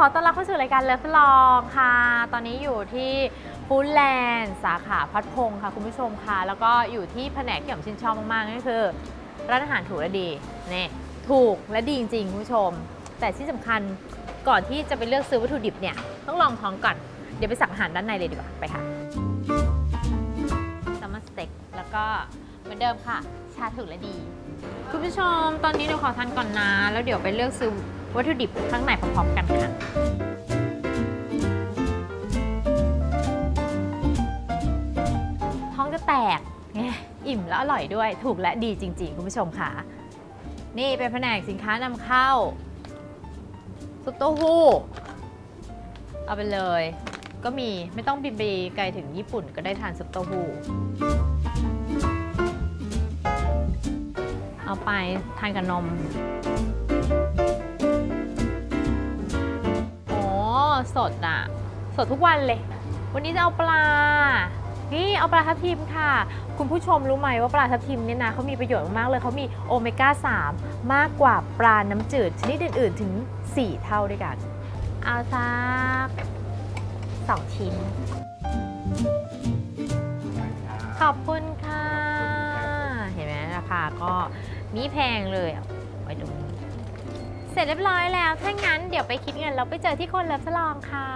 ขอต้อนรับเข้าสู่รายการเลิฟลองค่ะ ตอนนี้อยู่ที่ฟู้ดแลนด์สาขาพัดพงค่ะคุณผู้ชมค่ะ แล้วก็อยู่ที่แผนกที่ผมชื่นชอบมากๆนั่นคือ ร้านอาหารถูกและดีนี่ถูกและดีจริงๆคุณผู้ชม แต่ที่สำคัญก่อนที่จะไปเลือกซื้อวัตถุดิบเนี่ย ต้องลองท้องก่อน เดี๋ยวไปสั่งอาหารด้านในเลยดีกว่าไปค่ะซลมอนสเต็กแล้วก็เหมือนเดิมค่ะ ชาถูกและดี คุณผู้ชม ตอนนี้เดี๋ยวขอทานก่อนนะแล้วเดี๋ยวไปเลือกซื้อ วัตถุดิบข้างในพร้อมๆกันค่ะท้องจะแตกไงอิ่มแล้วอร่อยด้วย ถูกและดีจริง ๆ คุณผู้ชมค่ะ นี่เป็นแผนกสินค้านำเข้าซุปเต้าหู้ เอาไปเลย ก็มีไม่ต้องบินไปไกลถึงญี่ปุ่นก็ได้ทานซุปเต้าหู้เอาไปทานกับนม สดอะสดทุกวันเลย วันนี้จะเอาปลา นี่เอาปลาทับทิมค่ะ คุณผู้ชมรู้ไหมว่าปลาทับทิมเนี่ยนะเขามีประโยชน์มากเลยเขามีโอเมก้า 3 มากกว่าปลาน้ำจืดชนิดอื่น ๆ ถึง 4 เท่าด้วยกัน เอาสักสองชิ้น ขอบคุณค่ะ เห็นไหมราคาก็มีแพงเลย สร็จเรียบร้อยแล้ว ถ้างั้นเดี๋ยวไปคิดเงินเราไปเจอที่คนเลิฟสลองค่ะ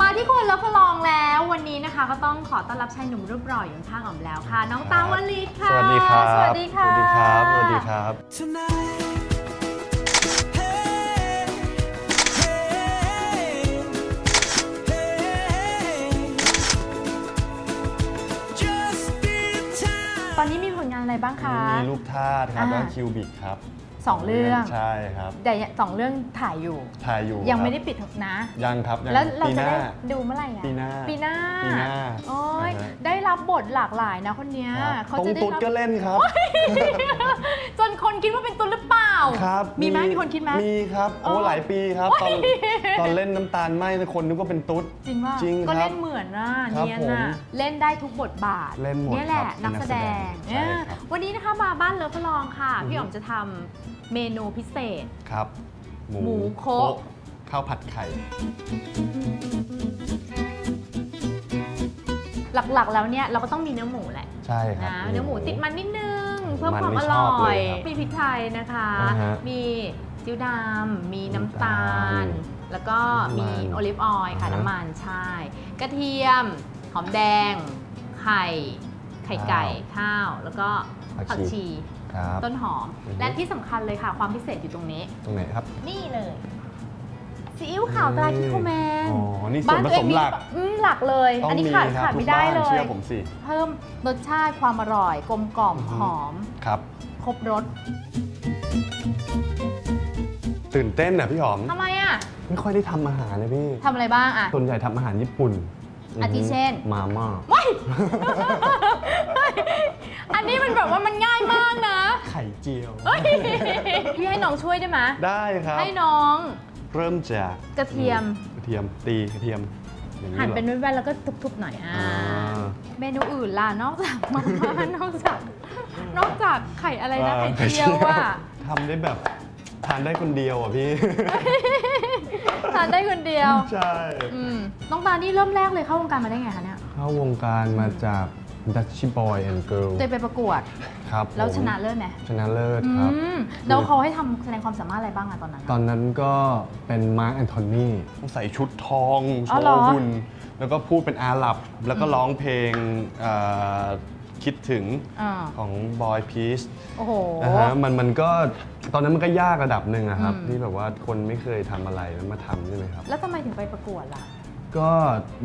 มาที่คนเลิฟสลองแล้ววันนี้นะคะ ก็ต้องขอต้อนรับชายหนุ่มรูปหล่ออยู่ข้างๆอ๋อมแล้วค่ะ น้องตาวลิศค่ะ สวัสดีครับ สวัสดีค่ะ สวัสดีครับ สวัสดีครับ ตอนนี้มีผลงานอะไรบ้างคะ มีลูกทาสครับอ่า แล้วคิวบิกครับ สองเรื่อง ใช่ครับ แต่สองเรื่องถ่ายอยู่ ถ่ายอยู่ยังครับไม่ได้ปิดนะ ยังครับยังแล้วเราปีหจะน้า ได้ดูเมื่อไหร่อะปีหน้าปีหน้าปีหน้าโอ้ยอ่าฮะ ได้รับบทหลากหลายนะคนเนี้ยครับเขาตรงจะได้ตุ๊ดรับ ก็เล่นครับ จนคนคิดว่าเป็นตุ๊ดหรือเปล่า ครับมีไหมมีคนคิดไหม มีครับโอ้อ๋อหลายปีครับ ตอนตอนเล่นน้ำตาลไหมคนนึกว่าเป็นตุ๊ด จริงว่าจริงก็ครับเล่นเหมือนน่ะครับเนียนผมน่ะเล่นได้ทุกบทบาทเล่นหมดนี่แหละครับนักแสดงนักแสดงเนี่ยใช่ครับวันนี้นะคะมาบ้านเลิฟพลองค่ะอือฮึพี่อ๋อมจะทำเมนูพิเศษ ครับ หมูโคข้าวผัดไข่ หลักๆ แล้วเนี่ยเราก็ต้องมีเนื้อหมูแหละใช่ครับ นะเนื้อหมูติดมันนิดนึง เพิ่มมันความนี่อร่ชอบอเลยยครับมีพริกไทยนะคะ อ่าฮะมีจิ้วดำมีน้ำตาล น้ำตาลแล้วก็มีน้ำมันโอลิฟออยล์ค่ะอ่าฮะน้ำมันใช่ กระเทียม หอมแดง ไข่ ไข่ไก่ข้าว แล้วก็ผัผักกชีชี ครับ ต้นหอม อือฮึ และที่สำคัญเลยค่ะ ความพิเศษอยู่ตรงนี้ ตรงไหนครับ นี่เลยซีอิ๊วขาวตราคิโคแมนอ๋อนี่ส่วนผตัวเอสงมหลัก อืมหลักเลย ต้องอันนี้มีขาดครับขาดทุไม่กได้บ้านเลย เชื่อผมสิ เพิ่มรสชาติความอร่อย กลมกล่อมอือฮึ หอม ครับ ครบรสตื่นเต้นอะพี่หอม ทำไมอะไม่ค่อยได้ทำอาหารเลยพี่ ทำอะไรบ้างอะ ส่วนใหญ่ทำอาหารญี่ปุ่นอาทิเช่น มาม่าว้าย อันนี้มันแบบว่ามันง่ายมากนะไข่เจียวเฮ้ยพี่ให้น้องช่วยได้ไหมได้ครับ ให้น้อง เริ่มจากกระเทียม กระเทียมตีกระเทียมอย่างหั่นหรอเป็นแว่นๆแล้วก็ทุบๆหน่อยอ่าอ่าเมนูอื่นล่ะนอกจากมาม่านอกจาก นอกจากไข่อะไรนะไข่เจียวอะทำได้แบบทานได้คนเดียวอะพี่ ทานได้คนเดียว ใช่ อืมน้องตาลนี่เริ่มแรกเลยเข้าวงการมาได้ไงคะเนี่ย เข้าวงการมาจาก Dutchy Boy and Girl ตัวไปประกวด ครับแล้วผมชนะเลิศไหมชนะเลิศอืครับมแล้วเขาให้ทำแสดงความสามารถอะไรบ้างอะตอนนั้นตอนนั้นก็เป็นมาร์ a แอนโทนีใส่ชุดทองโชอ๋อเหรอ ว์หุ่นแล้วก็พูดเป็นอาหรับ แล้วก็ร้องเพลงเอ่อคิดถึงอ่าของบอยพีชโอ้โห นะฮะมันมันก็ตอนนั้นมันก็ยากระดับหนึ่งอะครับ อืม ที่แบบว่าคนไม่เคยทำอะไรแล้วมาทำใช่ไหมครับ แล้วทำไมถึงไปประกวดล่ะ ก็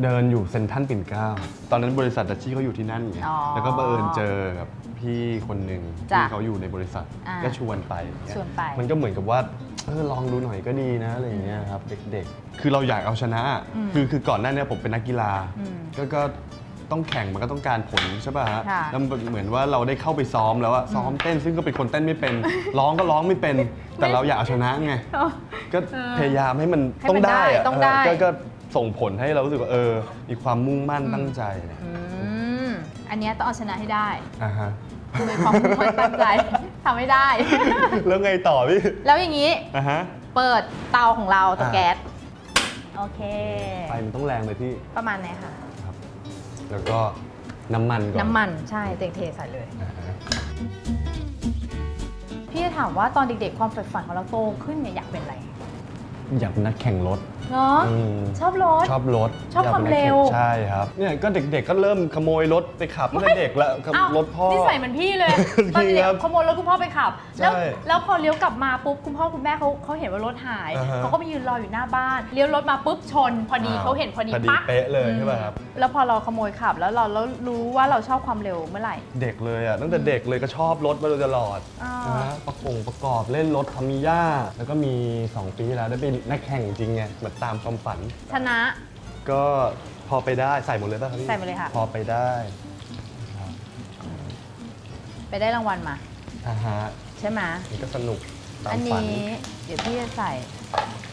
เดินอยู่เซนทรันปิ่นเกล้า ตอนนั้นบริษัทดัชชี่เขาอยู่ที่นั่นไงอ๋อแล้วก็บังเอิญเจอกับพี่คนหนึ่งจ้ะที่เขาอยู่ในบริษัทอ่าก็ชวนไปอย่างเงี้ยชวนไป มันก็เหมือนกับว่าเออลองดูหน่อยก็ดีนะอะไรอย่างเงี้ยครับเด็กๆ คือเราอยากเอาชนะอืมคือคือก่อนหน้าเนี้ผมเป็นนักกีฬา อืมก็ก็ต้องแข่งมันก็ต้องการผลใช่ป่ะฮะค่ะ แล้วมันเหมือนว่าเราได้เข้าไปซ้อมแล้วอะซ้อมเต้นซึ่งก็เป็นคนเต้นไม่เป็น ร้องก็ร้องไม่เป็น แต่เราอยากเอาชนะไง ก็พยายามให้มันให้มันต้องได้อะได้ต้องได้เก็ก็ ส่งผลให้เรารู้สึกว่าเออ มีความมุ่งมั่นตั้งใจเนี่ยอืมอันเนี้ยต้องเอาชนะให้ได้อ่าฮะโดยความมุ่งมั่นตั้งใจทำไม่ได้ แล้วไงต่อพี่แล้วอย่างนี้อ่าฮะเปิดเตาของเราเตาอ่าแก๊สโอเค ไฟมันต้องแรงเลยพี่ประมาณไหนคะครับ แล้วก็น้ำมันก่อนน้ำมันใช่เต็งเทใส่เลย อ่าฮะพี่จะถามว่าตอนเด็กๆความใฝ่ฝันของเราโตขึ้นเนี่ยอยากเป็นอะไร อยากเป็นนักแข่งรถเนาะอืมชอบรถ ชอบรถชอบยกป็นความเร็วนักแข่งใช่ครับเนี่ยก็เด็กๆก็เริ่มขโมยรถไปขับตั้งแต่เด็กแล้วขับอ้าวรถพ่อนี่ใส่เหมือนพี่เลย ตอนจริงเด็กครับขโมยรถคุณพ่อไปขับ แล้วใช่แล้วพอเลี้ยวกลับมาปุ๊บคุณพ่อคุณแม่เขาเขาเห็นว่ารถหาย อ่าฮะ เขาก็ไปยืนรออยู่หน้าบ้าน เลี้ยวรถมาปุ๊บชน พอดีอ้าวเขาเห็นพอดีพอดีปั๊บเป๊ะเลยใช่ป่ะครับ แล้วพอเราขโมยขับแล้วเราแล้วรู้ว่าเราชอบความเร็วเมื่อไหร่ เด็กเลยอะตั้งแต่เด็กเลยก็ชอบรถมาโดยตลอดอ่าน นะฮะประกงประกอบเล่นรถทามิย่าแล้วก็มี 2 ปีที่แล้วได้เป็นนักแข่งจริงไงเหมือนตามความฝัน ชนะ ก็พอไปได้ใส่หมดเลยป่ะครับพี่ใส่หมดเลยค่ะ พอไปได้ไปได้รางวัลมาอ่าฮะใช่ไหมมันก็สนุกตาอัมนฝันนี้เดี๋ยวพี่จะใส่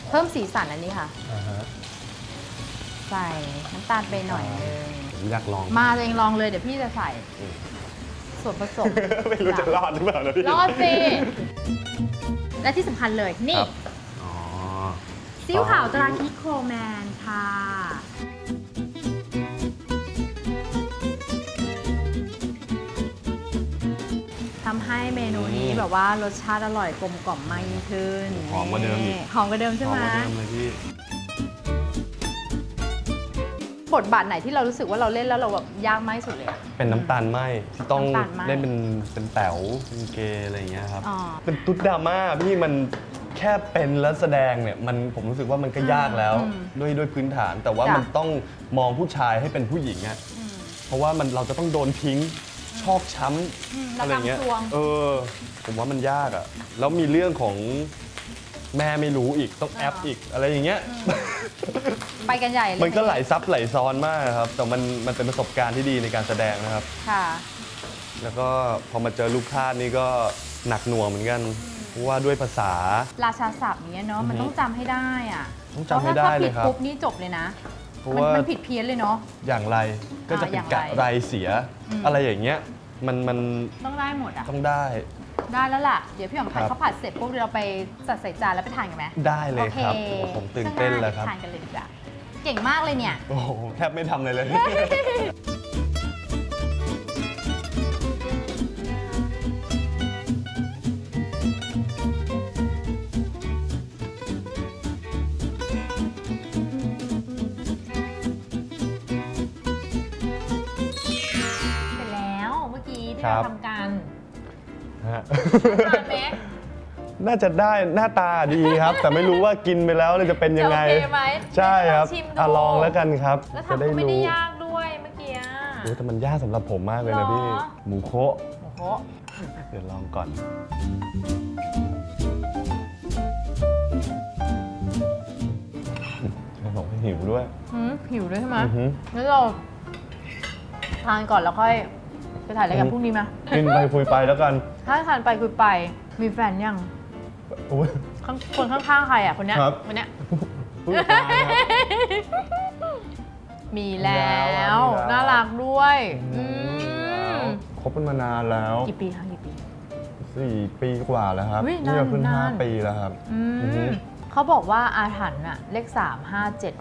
เพิ่มสีสันอันนี้ค่ะ อ่าฮะใส่น้ำตาลไปหน่อยนึงผมอยากลอง มาตัวเองลองเลยเดี๋ยวพี่จะใส่อืม ส่วนผสม ไม่รู้จะรอดหรือเปล่านะพี่ รอดสิ และที่สำคัญเลย นี่ ครับอ๋อ ซีอิ๊วขาวตราคิโคแมนค่ะทำให้เมนูนี้แบบว่ารสชาติอร่อยกลมกล่อมมากยิ่งขึ้นหอมกว่าเดิมอีก หอมกว่าเดิมใช่ไหมหอมกว่าเดิมเลยพี่บทบาทไหนที่เรารู้สึกว่าเราเล่นแล้วเราแบบยากมากที่สุดเลยอะเป็นน้ำตาลไหมที่ต้องน้ำตาลไหม้เล่นเป็นเป็นแต๋วเป็นเกย์อะไรอย่างเงี้ยครับอ๋อเป็นตุ๊ดดราม่าพี่มัน แค่เป็นแล้วแสดงเนี่ยมันผมรู้สึกว่ามันก็ยากแล้วอืมด้วยด้วยพื้นฐาน แต่ว่าจ้ะ มันต้องมองผู้ชายให้เป็นผู้หญิงอะอืมเพราะว่ามันเราจะต้องโดนทิ้งชอกช้อืมำอะไรเงี้ยระกำทวง เออ ผมว่ามันยากอะแล้วมีเรื่องของแม่ไม่รู้อีกต้องแอปอีกอะไรอย่างเงี้ย ไปกันใหญ่เลยมันก็ไหลซับไหลซ้อนมากครับ แต่มันมันเป็นประสบการณ์ที่ดีในการแสดงนะครับ ค่ะ แล้วก็พอมาเจอลูกพลาดนี่ก็หนักหน่วงเหมือนกัน เพราะว่าด้วยภาษา ราชาศัพท์เนี้ยเนาะอือฮึมันต้องจำให้ได้อะต้องจำให้ได้เลยครับพาะถ้าผิดปุ๊บนี่จบเลยนะเพราะมันว่ามั นผิดเพี้ยนเลยเนาะ อย่างไรก็จะอ่าเป็นอย่างกะไรไรเสีย อืม อะไรอย่างเงี้ยมันมันต้องได้หมดอะ ต้องได้ ได้แล้วล่ะ เดี๋ยวพี่หอมผัดครับ ข้าวผัดเสร็จปุ๊บเดี๋ยวเราไปจัดใส่จานแล้วไปทานกันไหมได้เลยครับโอโอ้เคผมตื่นเต้นแล้วครับช่วงหาทานกันเลยดีกว่าเก่งมากเลยเนี่ย โอ้โหแทบไม่ทำเลยเลย เราบทำกันฮะ ทานไหมน่าจะได้หน้าตาดีครับ แต่ไม่รู้ว่ากินไปแล้วเนี่ยจะเป็นยังไงจะโอเคไหมใช่ครับลองชิมดูอะลองแล้วกันครับ แล้วจะทำได้ก็ไม่ได้รู้ยากด้วยเมื่อกี้อะโอ้แต่มันยากสำหรับผมมากเลยนะพี่เหรอ หมูโคะโอ้โหเดี๋ยวลองก่อนจะบอกให้หิวด้วยหืมหิวด้วยใช่ไหมอือหืองั้นเราทานก่อนแล้วค่อย ไปถ่ายรายการพรุ่งนี้ไหมกินไปคุยไปแล้วกันถ้าทานไปคุยไป มีแฟนยังโอ้ย ข้างคนข้างๆใครอะคนเนี้ยครับ คนเนี้ยอุ๊ยตายครับ มีแล้วมีแล้วน่ารักด้วยอืมคบกันมานานแล้วกี่ปีคะกี่ปี สี่ปีกว่าแล้วครับอุ๊ยนี่ก็ขึ้นนาน ห้าๆปีแล้วครับ อือือฮึ มเขาบอกว่าอาถรรพ์อะเลขสามห้าเจ็ด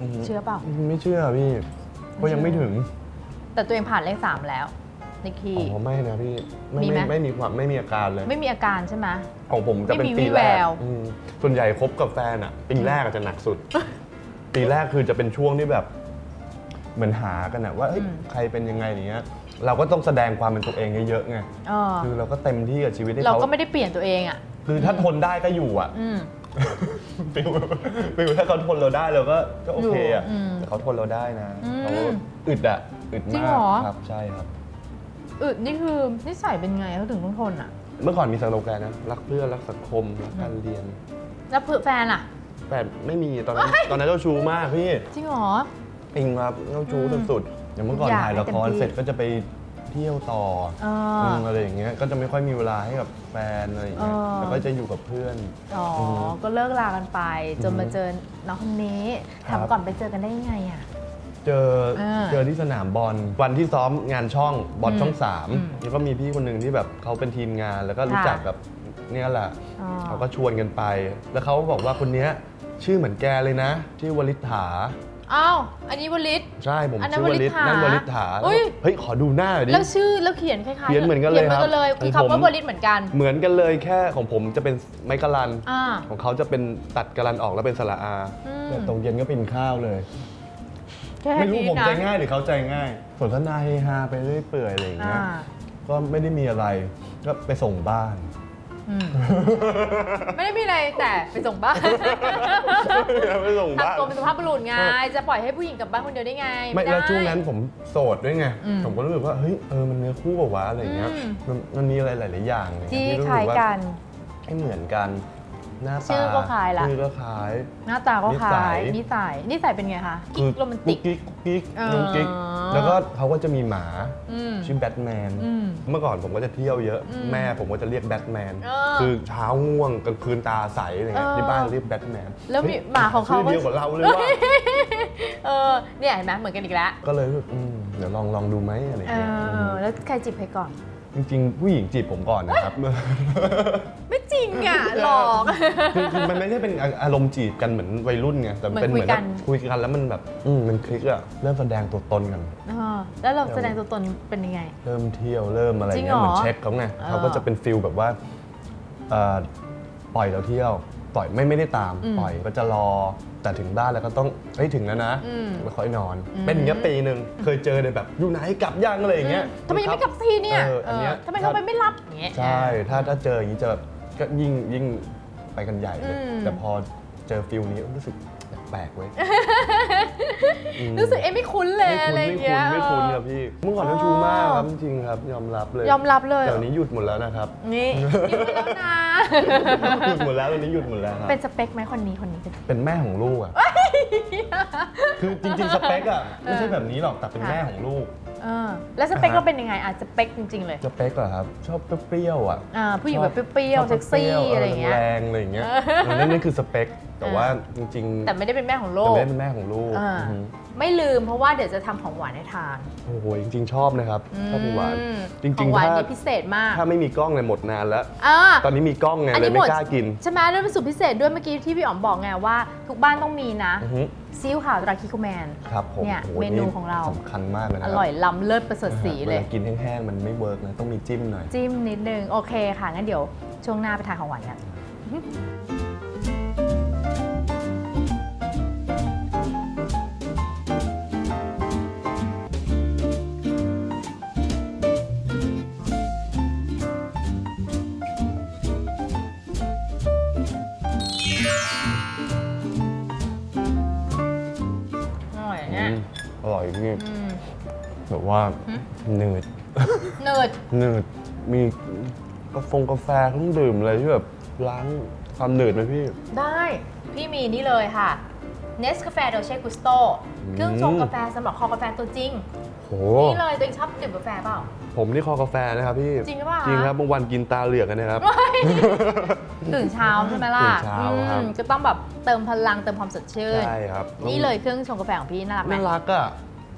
หืเชื่อเปล่า ไม่เชื่อพี่ เพราะยังไม่ถึง แต่ตัวเองผ่านเลขสามแล้ว นิกกี้ อ๋อไม่นะพี่ไม่มีไหม ไม่ไม่มีความไม่มีอาการเลย ไม่มีอาการใช่ไหม ของผมจะเป็นไม่มีปีวี่แรแวกวอืมส่วนใหญ่คบกับแฟนอะปีแรกอาจจะหนักสุด ปีแรกคือจะเป็นช่วงที่แบบ เหมือนหากันอะว่าเอ้ยอืมใครเป็นยังไงอย่างเงี้ย เราก็ต้องแสดงความเป็นตัวเองเยอะๆไงเออคือเราก็เต็มที่กับชีวิตให้เราเขาก็ไม่ได้เปลี่ยนตัวเองอะคือถ้าทนได้ก็อยู่อะ อืม ฟิลฟิลถ้าเขาทนเราได้เราก็ก็โอเคอะอยู่อืมแต่เขาทนเราได้นะอืมเขาอึดอะอึดจริงมาเหรกอครับใช่ครับ อึดนี่คือนิสัยเป็นไงเขาถึงต้องทนอะเมื่อก่อนมีสโลแกนนะ รักเพื่อนรักสังคม รักการเรียน แล้วเพื่อนแฟนอะแต่ไม่มีตอนนั้นตอนนั้นเจ้าชู้มากพี่จริงเหรอ จริงครับเจ้าชู้อืมสุดๆอย่างเมื่อก่อนอยากถ่ายละครให้เต็มที่เสร็จก็จะไปเที่ยวต่อเอออมอะไรอย่างเงี้ย ก็จะไม่ค่อยมีเวลาให้กับแฟนอะไรอย่างเงี้ย เออ แล้วก็จะอยู่กับเพื่อน อ๋ออมก็เลิกลากันไป จนอือฮึมาเจอน้องคนนี้ครัถามบก่อนไปเจอกันได้ยังไงอะ เจอเออเจอที่สนามบอลวันที่ซ้อมงานช่องบอลอืมช่องสามอืมแล้วก็มีพี่คนหนึ่งที่แบบเขาเป็นทีมงานแล้วก็รู้ค่ะจักกับเนี่ยแหละอ๋อ เขาก็ชวนกันไป แล้วเขาบอกว่าคนเนี้ยชื่อเหมือนแกเลยนะชื่อวลิษฐา อ้าว อันนี้วลิตใช่ผมอันนั้นชื่อวลิษวลิษฐานั่นวลิษฐาอุ๊ย เฮ้ยขอดูหน้าหน่อยดิ แล้วชื่อแล้วเขียนคล้ายๆเขียนเหมือนกันเลยขีเหมือนกันเลยครับคือของคำว่าผม วลิตเหมือนกันเหมือนกันเลยแค่ของผมจะเป็นไมกะลัน อ่า ของเขาจะเป็นตัดกะลันออกแล้วเป็นสระอา อืม แต่ตรงเย็นก็เป็นข้าวเลยแค่ไม่รู้นี้ผมนะ ใจง่ายหรือเขาใจง่ายสนทนาเฮฮาไปเรื่อยเปื่อยอะไรอย่างอ่าเงี้ยก็ไม่ได้มีอะไรก็ไปส่งบ้าน อืมไม่ได้มีอะไรแต่ไปส่งบ้านไปส่งบ้าน ทำตัวเป็นสุภาพบุรุษไงจะปล่อยให้ผู้หญิงกลับบ้านคนเดียวได้ไงไม่แล้วด้ช่วงนั้นผมโสดด้วยไง อืมผมก็รู้สึกว่าเฮ้ยเออมันเนื้อคู่เปล่าวะอะไรอย่างเงี้ยอืม มันมันมีอะไรหลาย ๆ อย่างเลยที่รู้คล้ายสึว่ากันให้เหมือนกัน หน้าตาชื่อก็คล้ายละ ชื่อก็คล้าย หน้าตาก็คล้ายนินิสัสัยยนิสัยเป็นไงคะกิ๊กโรแมนติกกุ๊กิ๊กกุ๊กกิ๊กอ๋อน้องกิ๊กแล้วก็เขาก็จะมีหมาอืม ชื่อแบทแมน อืม เมื่อก่อนผมก็จะเที่ยวเยอะ อืมแม่ผมก็จะเรียกแบทแมน เออคือเช้าง่วงกลางคืนตาใสอะไรเงี้ยเออที่บ้านเรียกแบทแมนแล้วมีฮ้ยหมาของเขาชื่อก็ เดียวกับเราเลยว่า เออเนี่ยเห็นไหมเหมือนกันอีกแล้วก็เลยรู้สึกอืมเดี๋ยวลองลองดูไหมอะไรเอเงี้ยอมแล้วใครจีบใครก่อน จริง ๆ ผู้หญิงจีบผมก่อนนะครับ ไม่จ ริงอะหลอก คือคือมันไม่ได้เป็นอารมณ์จีบกันเหมือนวัยรุ่นไงแต่เป็นเหเหมืมืออนนคุยกักันบคุยกันแล้วมันแบบอืมมันคลิกอะเริ่มแสดงตัวตนกันเออแล้วเราแสดงตัวตนเป็นยังไง เริ่มเที่ยวเริ่มอะไรจริงเงี้ยเหรอเหมือนเช็คเขาไงเออ เขาก็จะเป็นฟิลแบบว่าเอ่อปล่อยเราเที่ยวปล่อยไม่ไม่ได้ตามอืมปล่อยก็จะรอแต่ถึงบ้านแล้วก็ต้องเฮ้ยถึงแล้วนะอืมไม่ค่อยนอนอืมเป็นอย่างเงี้ยปีหนึ่งเคยเจอในแบบอยู่ไหนกลับยังอะไรอย่างเงี้ยทำไมยังไม่กลับสักทีเนี่ยเอออันเนี้ยเออทำไมเขาไปไม่รับอย่างเงี้ย ใช่ ถ้าถ้าเจออย่างนี้จะแบบ ก็ยิ่งยิ่งไปกันใหญ่เลย อืม แต่พอเจอฟิลนี้รู้สึกแปลกๆเว้ยอืมรู้สึกเอ๊ะไม่คุ้นเลยไม่อะไรคุ้นอย่างไม่เงี้ยคุ้นไม่คุ้นเออครับพี่เมื่อก่อนต้องชูมากครับจริงๆครับยอมรับเลยยอมรับเลยเดี๋ยวนี้หยุดหมดแล้วนะครับ นี่หยุดไปแล้วนะ หยุดหมดแล้วตอนนี้หยุดหมดแล้วครับ เป็นสเปคไหมคนนี้คนนี้เป็น เป็นแม่ของลูกอะคือจริงๆ สเปคอะไม่ใช่แบบนี้หรอกแต่เป็นค่ะแม่ของลูก เออแล้วสเปคอ่าฮะเราเป็นยังไงอะสเปคจริง ๆ เลยสเปคเหรอครับ ชอบเปรี้ยวๆอะอ่าผู้หญิงแบบเปรี้ยวชๆบเซ็กซี่ปวๆอะไรอย่างเงี้ยแรงๆอะไรอย่างเงี้ยเออเออนั่นนั่นคือสเปคแต่เออว่าจริงๆแต่ไม่ได้เป็นแม่ของโลแต่กไม่ได้เป็นแม่ของลูกอ่า อือฮึไม่ลืมเพราะว่าเดี๋ยวจะทำของหวานให้ทานโอ้โหจริง ๆ ชอบนะครับชอบหวานอืมจริงๆของหวานถ้านี่พิเศษมากถ้าไม่มีกล้องเนี่ยหมดนานแล้ว อ่า ตอนนี้มีกล้องไงอันเลนี้ยหมไม่ดกล้ากินใช่ไหมด้วยเป็นสูตรพิเศษด้วยเมื่อกี้ที่พี่อ๋อมบอกไงว่า ทุกบ้านต้องมีนะอือฮึซีอิ๊วขาวตราคิคุแมน ครับผมเนี่ยโอ้โหเมนูของเรา สำคัญมากเลยนะอคบร่อยล้ำเลิศประเสริฐสีเลย วากินแห้งๆ มันไม่เวิร์กนะ ต้องมีจิ้มหน่อย จิ้มนิดนึง โอเคค่ะ งั้นเดี๋ยวช่วงหน้าไปทานของหวานกัน อร่อยพี่อืม แบบว่าหืมหนืดเนิร์ดหนืดมีกาแฟกาแฟเครื่องดื่มอะไรที่แบบล้างความหนืดไหมพี่ ได้ พี่มีนี่เลยค่ะเนสกาแฟโดเช่กุสโตอืมเครื่องชงกาแฟสำหรับคอกาแฟตัวจริง โห นี่เลยตัวเองชอบดื่มกาแฟเปล่า ผมนี่คอกาแฟนะครับพี่ จริงหรือเปล่า จริงครับบางวันกินตาเหลือกกันนะครับ ตื่นเช้าใช่ไหมล่ะตื่นเช้าครับ อืมก็ต้องแบบเติมพลังเติมความสดชื่น ใช่ครับนี่เลยเครื่องชงกาแฟของพี่น่ารักไหมน่ารักอะ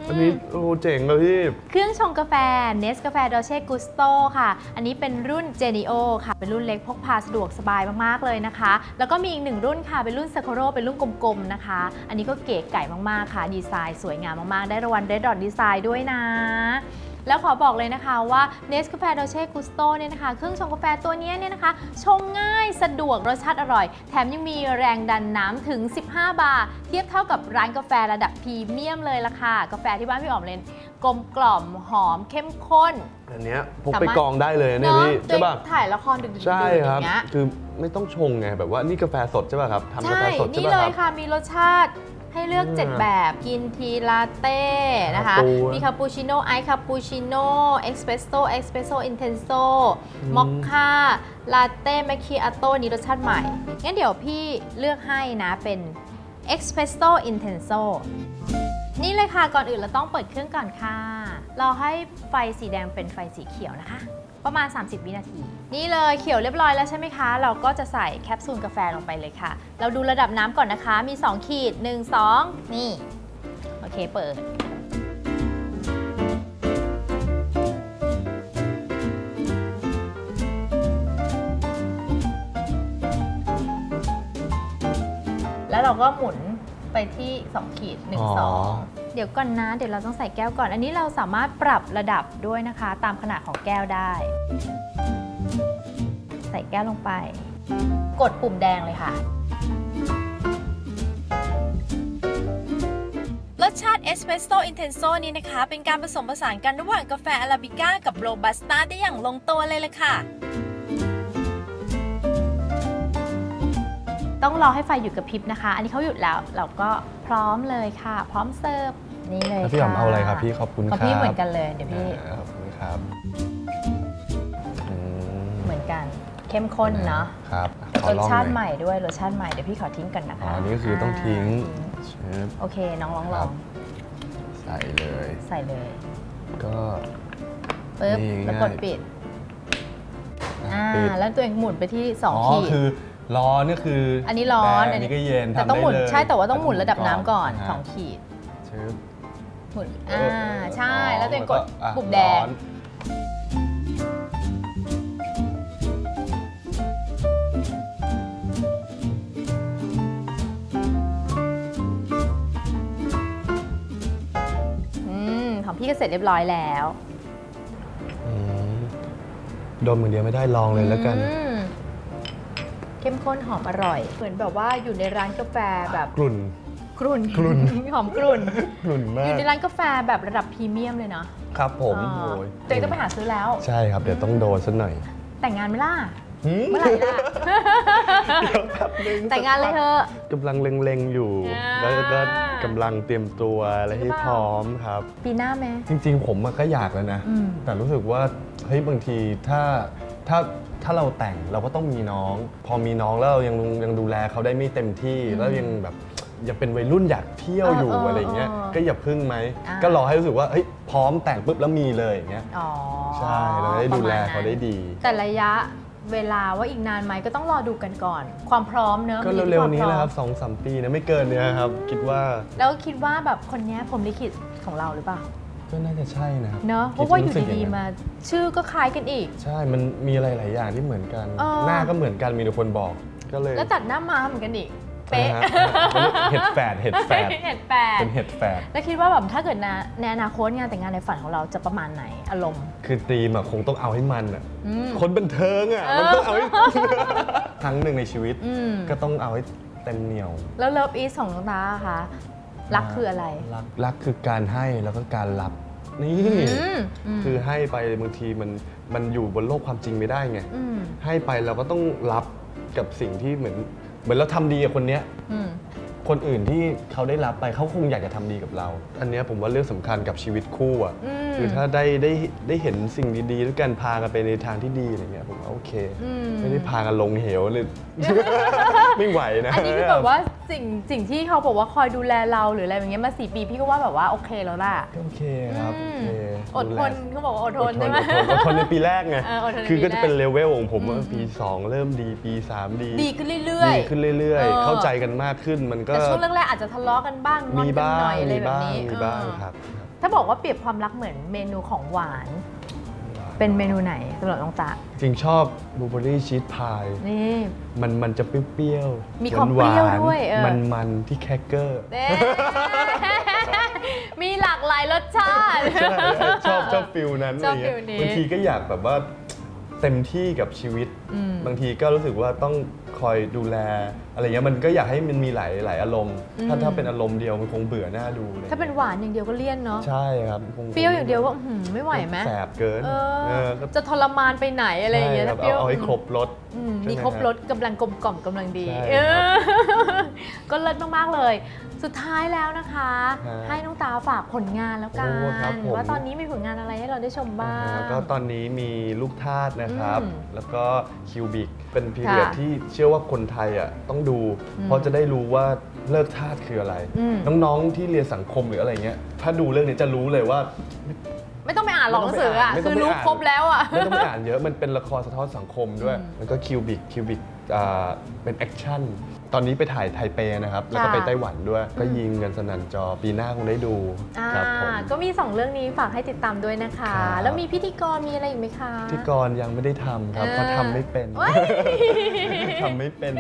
อันนี้โอ้เจ๋งเลยพี่เครื่องชงกาแฟเนสกาแฟโดเช่กุสโตค่ะ อันนี้เป็นรุ่น Genio ค่ะ เป็นรุ่นเล็กพกพาสะดวกสบายมากๆเลยนะคะ แล้วก็มีอีกหนึ่งรุ่นค่ะเป็นรุ่น s a k u r o เป็นรุ่นกลมๆนะคะ อันนี้ก็เก๋ไก่มากๆค่ะ ดีไซน์สวยงามมากๆ ได้รางวัล Red Dot Design ด้วยนะ แล้วขอบอกเลยนะคะว่า n e s c a f e Dolce Gusto เนี่ยนะคะ เครื่องชงกาแฟตัวเนี้ยเนี่ยนะคะ ชงง่ายสะดวกรสชาติอร่อย แถมยังมีแรงดันน้ำถึง 15 บาร์เทียบเท่ากับร้านกาแฟระดับพรีเมียมเลยล่ะค่ะ กาแฟที่บ้านพี่อ๋อมเลนกลมกล่อมหอมเข้มข้น อันเนี้ยพกสามารถไปกองได้เลยเนี่ยเนาะพี่ตัวใช่เองป่ะถ่ายละครดึกๆใช่ดื่นๆคอรับย่างเงี้ยคือไม่ต้องชงไงแบบว่านี่กาแฟสดใช่ป่ะครับทำกาใช่แฟสดใช่นี่ป่ะเลคยรับค่ะมีรสชาติ ให้เลือกอืม7แบบกินทีลาเต้นะคะ คาปูมีคาปูชิโน่ไอซ์คาปูชิโน่เอ็กซ์เพรสโซ่เอ็กซ์เพรสโซ่อินเทนโซอืมมอคค่าลาเต้แมคคิอาโต้นี่รสชาติใหม่ งั้นเดี๋ยวพี่เลือกให้นะเป็นเอ็กซ์เพรสโซ่อินเทนโซนี่เลยค่ะ ก่อนอื่นเราต้องเปิดเครื่องก่อนค่ะ เราให้ไฟสีแดงเป็นไฟสีเขียวนะคะ ประมาณ 30 วินาที นี่เลยเขียวเรียบร้อยแล้วใช่ไหมคะ เราก็จะใส่แคปซูลกาแฟลงไปเลยค่ะ เราดูระดับน้ำก่อนนะคะ มี 2 ขีด 1 2 นี่ โอเคเปิดแล้วเราก็หมุนไปที่ 2 ขีด1อ๋อ2เดี๋ยวก่อนนะเดี๋ยวเราต้องใส่แก้วก่อน อันนี้เราสามารถปรับระดับด้วยนะคะ ตามขนาดของแก้วได้ ใส่แก้วลงไป กดปุ่มแดงเลยค่ะ รสชาติเอสเ e รสโซอินเทนโซนี้นะคะ เป็นการผสมผสานกันระหว่างกาแฟอาราบิก้ากับโรบัสต้าได้อย่างลงตัวเลยเลยค่ะต้องรอให้ไฟหยุดกระพริบนะคะ อันนี้เขาหยุดแล้ว เราก็พร้อมเลยค่ะ พร้อมเสิร์ฟ นี่เลยแล้วพี่หอมค่ะเอาอะไรครับพี่ขอบคุณของครับพี่เหมือนกันเลยเดี๋ยวพี่อ่าขอบคุณครับอืมเหมือนกัน เข้มข้นเนาะครับขอรสลองชาติน่อยใหม่ด้วยรสชาติใหม่เดี๋ยวพี่ขอทิ้งก่อนนะคะอ๋อนี่ก็คือต้องทิ้งาเชฟโอเคน้องลองลครัอบงใส่เลย ใส่เลยก็ปึ๊บนี่แล้วง่ายกดปิดอ่าปิดแล้วตัวเองหมุนไปที่อ๋อ2ขีด คือร้อนนี่คืออัอันนี้ร้อนอันนี้ก็เย็นแต่ทำต้องหมุนได้เลยใช่แต่ว่าต้องหมุนระดับน้ำก่อนฮะสองขีดเชฟห มุนเอ่าใช่แล้วตัวเองกดอะปุ่มแดร้งอนอืมของพี่ก็เสร็จเรียบร้อยแล้วอืมดมอย่างเดียวไม่ได้ลองเลยแล้วกัน อืมเข้มข้นหอมอร่อย เหมือนแบบว่าอยู่ในร้านกาแฟแบบ กลุ่น กรุ่นกรุ่น หอมกรุ่นกลุ่นมาอยู่กในร้านกาแฟแบบระดับพรีเมียมเลยเนาะครับผมอ่าโอ้ยตัวเองต้องไปหาซื้อแล้ว ใช่ครับเดี๋ยวต้องโดนสักหน่อยแต่งงานไหมล่ะหืมเมื่อไหร่ล่ะเดี๋ยวแป๊บนึงแต่งงานเลยเถอะ กำลังเล็งๆอยู่ อ่า แล้วก็กำลังเตรียมตัวอะไรให้จริงเปล่าพร้อมครับ ปีหน้าไหม จริงๆ ผมอะก็อยากแล้วนะ อืม แต่รู้สึกว่าเฮ้ยบางทีถ้าถ้าถ้าเราแต่งเราก็ต้องมีน้อง พอมีน้องแล้วเรายังยังดูแลเขาได้ไม่เต็มที่แล้วยังแบบ ยังเป็นวัยรุ่นอยากเที่ยวอยู่เออเอออะไรเงี้ย เออก็อย่าพึ่งไหม อ่า ก็รอให้รู้สึกว่าเฮ้ยพร้อมแต่งปุ๊บแล้วมีเลยอย่างเงี้ย อ๋อใช่เราได้ดูแลเขาได้ดี แต่ระยะเวลาว่าอีกนานไหมก็ต้องรอดูกันก่อน ความพร้อมเนอะก็มีเร็วคๆนี้พแหอละครับสองสามปีนะไม่เกินเนี้ยครับ คิดว่าแล้วคิดว่าแบบคนเนี้ยผมลิขิตของเราหรือเปล่าก็น่าจะใช่นะครับเนอะเพคิราะว่าอยู่สึกดีงๆนั้นมาชื่อก็คล้ายกันอีก ใช่มันมีอะไรหลายอย่างที่เหมือนกัน เออ หน้าก็เหมือนกันมีแต่คนบอกก็เลย แล้วตัดหน้าม้าเหมือนกันอีก เป๊ะนะฮะเห็ดแฝดเห็ดแฝดเห็ดแปดเป็นเห็ดแฝดแล้วคิดว่าแบบถ้าเกิดนะในอนาคตงานแต่งงานในฝันของเราจะประมาณไหนอารมณ์ คือธีมอะคงต้องเอาให้มันอะอืมคนบันเทิงอะเออมันต้องเอาให้ครั้งหนึ่งในชีวิตอืมก็ต้องเอาให้เต็มเหนียว แล้วเลิฟอีสของน้องตาอะคะรักคืออะไรรักรักคือการให้แล้วก็การรับนี่อืมมคือให้ไปบางทีมันมันอยู่บนโลกความจริงไม่ได้ไงมให้ไปเราก็ต้องรับกับสิ่งที่เหมือน เหมือนเราทำดีกับคนเนี้ย อืม คนอื่นที่เขาได้รับไปเขาคงอยากจะทำดีกับเรา อันเนี้ยผมว่าเรื่องสำคัญกับชีวิตคู่อะ อืม คือถ้าได้ได้ได้เห็นสิ่งดีๆด้วยกันพากันไปในทางที่ดีอะไรเงี้ยผมว่าโอเคอืมไม่ได้พากันลงเหวเลย ไม่ไหวนะ อันนี้คือแบบว่าสิ่งสิ่งที่เขาบอกว่าคอยดูแลเราหรืออะไรอย่างเงี้ยมาสี่ปีพี่ก็ว่าแบบว่าโอเคแล้วล่ะก็โอเคครับอืมโอเคอดทนดูแลเขาบอกว่าอดทอดนทใช่นไหมอดทนอดทนในปีแรกไงเอออดทนในคือก็ปีแรกจะเป็นเลเวลของผมว่าอืมปี 2 เริ่มดีปี 3 ดี ดีขึ้นเรื่อยดีขึ้นเรื่อยเออๆเข้าใจกันมากขึ้นมันๆก็แต่ช่วงแรกๆอาจจะทะเลาะกันบ้างงอนมีกันบ้าหน่งอยอะไรมีแบบบ้างนี้มีบ้างเออครับ ถ้าบอกว่าเปรียบความรักเหมือนเมนูของหวาน เป็นเมนูไหนสำหรับน้องจ๊ะจริงชอบบลูเบอรี่ชีสพาย นี่ มันมันจะเปรี้ยวๆมีความเปรี้ยวหานๆด้วยเออ มันมันที่แครกเกอร์ เด้มีหลากหลายรสชาติ ใช่ชอบชอบฟิลนั้นชอบะไรเงี้ยฟิลนี้บางทีก็อยากแบบว่าเต็มที่กับชีวิตอืมบางทีก็รู้สึกว่าต้อง คอยดูแล อะไรเงี้ยมันก็อยากให้มันมีหลายหลายอารมณ์ ถ้าอืมถ้าเป็นอารมณ์เดียวมันคงเบื่อหน้าดูเลยถ้าเป็นหวานอย่างเดียวก็เลี่ยนเนาะใช่ครับคงเปรี้ยวอย่างเดียวก็อื้อหือไม่ไหวไหมแสบเกินเอเอออก็จะทรมานไปไหนอะไรอย่างเงี้ยใช่คถ้าบเปรี้ยวเอาให้ครบรสอืมใช่ไหมีครบรสกำลังกลมกล่อมกำลังดีใช่เอครับอก็เลิศมากๆเลย สุดท้ายแล้วนะคะ ฮะให้น้องตาฝากผลงานแล้วกัโอ้ครับนผม ว่าตอนนี้มีผลงานอะไรให้เราได้ชมบ้างอ่าก็ตอนนี้มีลูกทาสนะครับ อืมแล้วก็คิวบิก เป็นพีเรียดค่ะที่เชื่อว่าคนไทยอะต้องดู อืมเพราะจะได้รู้ว่าเลิกทาสคืออะไร อืม น้องๆที่เรียนสังคมหรืออะไรเงี้ย ถ้าดูเรื่องนี้จะรู้เลยว่า ไม่ต้องไปอ่านหรอกหนังสืออะไม่ต้คืองอไปรู้อ่านครบแล้วอะ ไม่ต้องไปอ่านเยอะ มันเป็นละครสะท้อนสังคมด้วยอืมแล้วก็คิวบิก คิวบิก เป็นแอคชั่น ตอนนี้ไปถ่ายไทเปนะครับ แล้วก็ค่ะไปไต้หวันด้วย ก็ยิงกันสนั่นจอปีหน้าคงได้ดูอ่าครับผมก็มี 2 เรื่องนี้ฝากให้ติดตามด้วยนะคะครับแล้วมีพิธีกรมีอะไรอีกไหมคะที่กรยังไม่ได้ทำครับ เพราะทำไม่เป็นเอ้ยทำไม่เป็น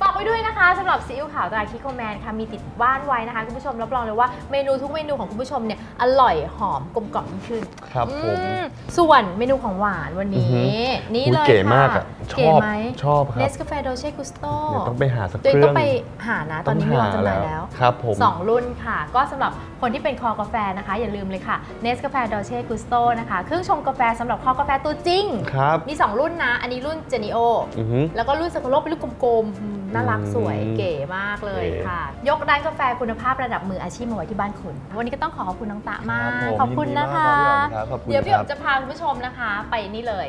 ฝากไว้ด้วยนะคะสำหรับซีอิ๊วขาวตราคิโคแมนค่ะ มีติดบ้านไว้นะคะคุณผู้ชมรับรองเลยว่าเมนูทุกเมนูของคุณผู้ชมเนี่ยอร่อยหอมกลมกล่อมยิ่งขึ้นครับผมอืมส่วนเมนูของหวานวันอือฮึนี้ นี่อุ๊ยเลยเก๋ค่ะมากอะชเก๋อบไหมชอบครับเนสกาแฟโดเช่กุสโตเดี๋ยวต้องไปหาสักตัวเคเองรื่ต้อองง ไปหานะ ตอนนี้มีวางจำหน่ายแล้ว ครับผม สองรุ่นค่ะ ก็สำหรับคนที่เป็นคอกาแฟนะคะ อย่าลืมเลยค่ะเนสกาแฟดอเช่กุสโตนะคะ เครื่องชงกาแฟสำหรับคอกาแฟตัวจริง ครับมี 2 รุ่นนะ อันนี้รุ่นเจนิโอ อือฮึแล้วก็รุ่นสโคโลเป็นลูกกลมๆอืมน่ารักสวยอืมเก๋มากเลยเก๋ค่ะ ยกร้านกาแฟคุณภาพระดับมืออาชีพมาไว้ที่บ้านคุณ วันนี้ก็ต้องขอขอบคุณน้องตะมาก ครับผมขอบคุณนะคะ ยินดีมากครับพี่อ๋อมครับขอบคุณเดี๋ยวพี่อ๋อครัมบจะพาคุณผู้ชมนะคะ ไปนี่เลย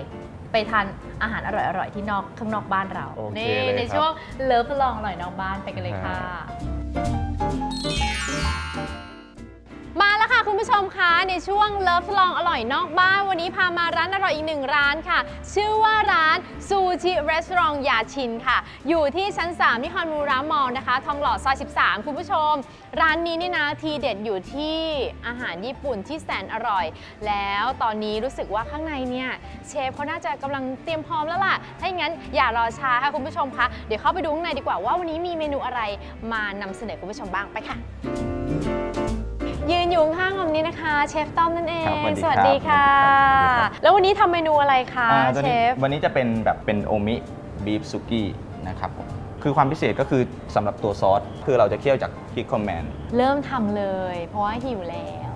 ไปทานอาหารอร่อยๆที่นอกข้างนอกบ้านเราโอเคนี่เลยในครับ ช่วงเลิฟลองอร่อยนอกบ้านไปกันเลยค่ะ คุณผู้ชมคะในช่วงเลิฟลองอร่อยนอกบ้าน วันนี้พามาร้านอร่อยอีกหนึ่งร้านค่ะ ชื่อว่าร้านซูชิรีสอร์ทยาชินค่ะ อยู่ที่ชั้น 3 ที่ฮอนมูรามอลนะคะ ทองหล่อซอย 13 คุณผู้ชม ร้านนี้นี่นะทีเด็ดอยู่ที่อาหารญี่ปุ่นที่แสนอร่อย แล้วตอนนี้รู้สึกว่าข้างในเนี่ยเชฟเขาน่าจะกำลังเตรียมพร้อมแล้วล่ะ ถ้าอย่างนั้นอย่ารอช้าค่ะคุณผู้ชมคะเดี๋ยวเข้าไปดูข้างในดีกว่าว่าวันนี้มีเมนูอะไรมานำเสนอคุณผู้ชมบ้างไปค่ะ ยืนอยู่ข้างๆผมนี้นะคะ เชฟต้อมนั่นเอง ครับสวัสดีค่ะสวัสดีครับแล้ววันนี้ทำเมนูอะไรคะอ่าตัวเชนี้ฟ วันนี้จะเป็นแบบเป็นโอมิบีฟซุกี้นะครับผมคือความพิเศษก็คือสำหรับตัวซอส คือเราจะเคี่ยวจากพริกคอมแมน เริ่มทำเลย เพราะว่าหิวแล้ว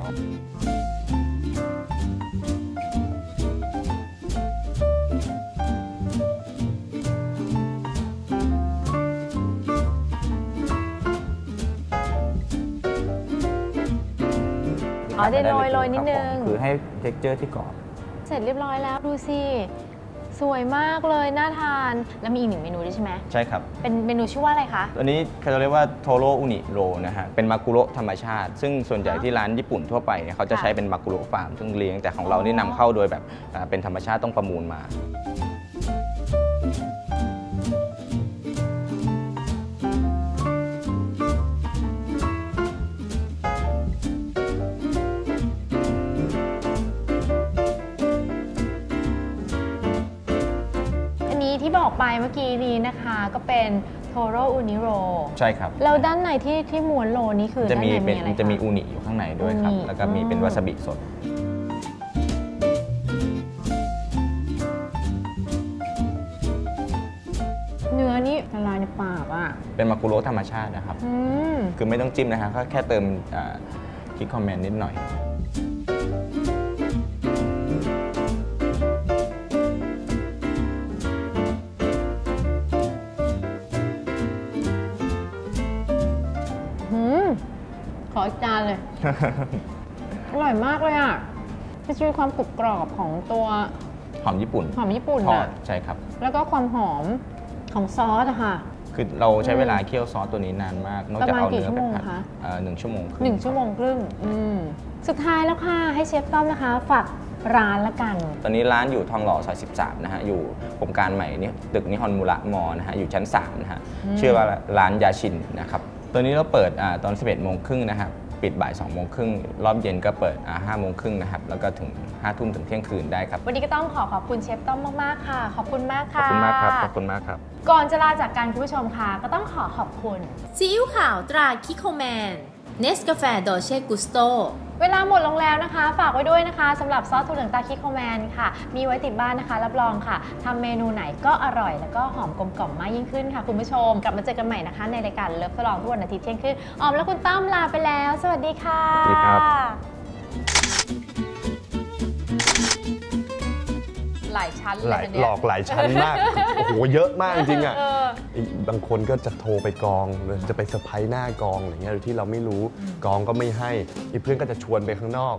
ได้โรยโรยนิดนึง คือให้เท็กเจอร์ที่กรอบ เสร็จเรียบร้อยแล้วดูสิ สวยมากเลย น่าทาน แล้วมีอีกหนึ่งเมนูด้วยใช่ไหม ใช่ครับ เป็นเมนูชื่อว่าอะไรคะตัวนี้เขาเรียกว่าโทโรอุนิโรนะฮะ เป็นมากุโระธรรมชาติ ซึ่งส่วนใหญ่ที่ร้านญี่ปุ่นทั่วไปเนี่ยเขาจะใช้เป็นมากุโระฟาร์มซึ่งเลี้ยง แต่ของเรานี่นำเข้าโดยแบบอ่าเป็นธรรมชาติต้องประมูลมา เมื่อกี้นี้นะคะก็เป็นโทโรอุนิโรใช่ครับแล้วด้านในที่ที่ม้วนโรนี่คือจะด้านมีในเป็มีนอะไรจะมีคะอูนิอยู่ข้างในด้วยครับ อูนิแล้วก็มีเป็นอ๋อวาซาบิสด เนื้อนี่ละลายในปากอะเป็นมากุโระธรรมชาตินะครับ อืม คือไม่ต้องจิ้มนะฮะก็แค่เติมคิกคอมเมนต์นิดหน่อย ออีกจานเลย อร่อยมากเลยอะมันจะมีความกรุบกรอบของตัวหอมญี่ปุ่นหอมญี่ปุ่นทออะดใช่ครับ แล้วก็ความหอมของซอสอะค่ะ คือเราใช้เวลาเคี่ยวซอสตัวนี้นานมากนอกจากประมาณเอากี่เนื้อชั่วไปโมงผัดคะ เอ่อหนึ่งชั่วโมงครึ่หนึ่งชั่วโมงครึ่งอืมสุดท้ายแล้วค่ะ ให้เชฟต้อมนะคะฝากร้านละกัน ตอนนี้ร้านอยู่ทองหล่อซอย13 นะฮะ อยู่โครงการใหม่นี่ตึกนิฮอนมูระมอนะฮะ อยู่ชั้น 3 นะฮะ อืม ชื่อว่าร้านยาชินนะครับ ตัวนี้เราเปิดอาตอน 11โมงครึ่งนะครับปิดบ่าย2โมงครึ่งรอบเย็นก็เปิด5โมงครึ่งนะครับ แล้วก็ถึง5ทุ่มถึงเที่ยงคืนได้ครับ วันนี้ก็ต้องขอขอบคุณเชฟต้อมมาก ๆ ค่ะ ขอบคุณมากขอบค่ะคุณมากครับ ขอบคุณมากครับ ก่อนจะลาจากกันคุณผู้ชมค่ะ ก็ต้องขอขอบคุณซีอิ๊วขาวตราคิโคแมนเนสกาแฟดอเช่กุสโต เวลาหมดลงแล้วนะคะ ฝากไว้ด้วยนะคะสำหรับซอสถั่วเหลืองตาคิโคแมนค่ะ มีไว้ติดบ้านนะคะ รับรองค่ะทำเมนูไหนก็อร่อย แล้วก็หอมกลมกล่อมมากยิ่งขึ้นค่ะ คุณผู้ชม กลับมาเจอกันใหม่นะคะ ในรายการเลิฟทดลองทุกวันอาทิตย์เที่ยงคืนออมและคุณตั้มลาไปแล้ว สวัสดีค่ะสวัสดีครับ หลายชั้นเลหยลายนะเนี่ยหลอกหลายชั้นมาก โอ้โห เยอะมากจริงๆอะเอออีกบางคนก็จะโทรไปกอง จะไปเซอร์ไพรส์หน้ากองอะไรเงี้ยโดยที่เราไม่รู้ กองก็ไม่ให้อีกเพื่อนก็จะชวนไปข้างนอก